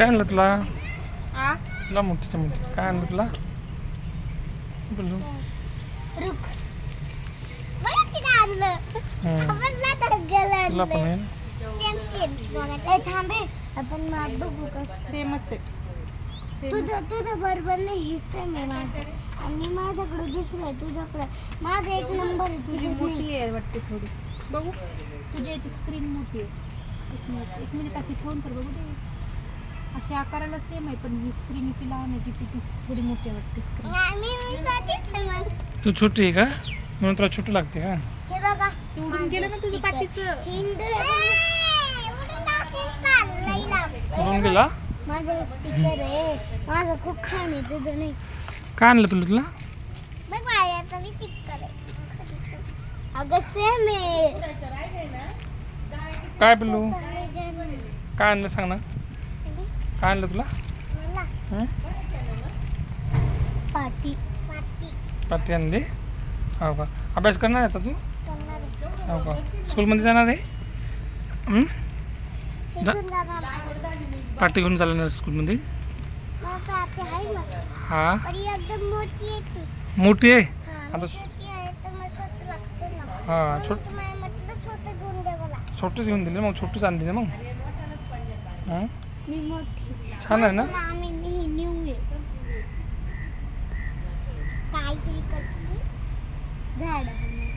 काय आणलं तुला? तुला मोठी काय आणलं तुला? बोलू. तिला पण आहे सेम सेम ए थांबे आपण मग बघू कसं सेमच आहे. तुझं तुझं बरोबर नाही हे सेम आहे माझं. आणि माझ्याकडे दुसरं आहे तुझ्याकडे. माझा एक नंबर आहे तुझी तुझी मोठी आहे वाटते थोडी. बघू. तुझी याची स्क्रीन मोठी आहे. एक मिनिट एक मिनिट अशी ठेवून तर बघू दे. अशी आकाराला सेम आहे पण ही स्क्रीनची लहान आहे तिची ती थोडी मोठी वाटते स्क्रीन मी मी साठीच आहे मग. तू छोटी आहे का? म्हणून तुला छोटी लागते का हे बघा. ते उडून गेलं ना तुझं पाठीचं? हिंदू आहे उडून गेला? माझं स्टिकर आहे. माझं खूप छान आहे तुझं नाही. काय आणलं तुला तुला? बघ माझ्याचा मी स्टिकर आहे. अगं सेम आहे. काय मला काय आणलं सांग ना. काय आणलं तुला? हं? पाटी. पाटी. पाटी आणली? हो का? अभ्यास करणार आहे आता तू. हो का? स्कूलमध्ये जाणार आहे? हं? जा-. पाटी घेऊन चालणार स्कूलमध्ये? हा? मोठी आहे हा, आता हा छोट छोटीच घेऊन दिली मग छोटीच आणली ना मग? हं? मी मोठी छान आहे ना? आम्ही मी न्यू आहे काहीतरी करतेस? झाड दिली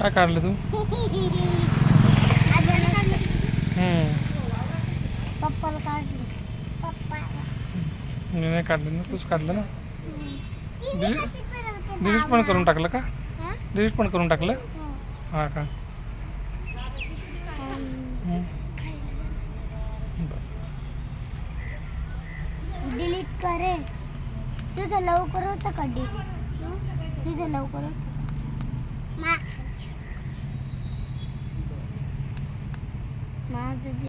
काय काढलं तू? काढलं. मी नाही काढलं ना तूच काढलं ना? डिलीट पण करून टाकलं का? डिलीट पण करून टाकलं? हां हा का? बरं. डिलीट करे. तुझं लवकर होतं का डिलीट तुझं लवकर होतं? Merci.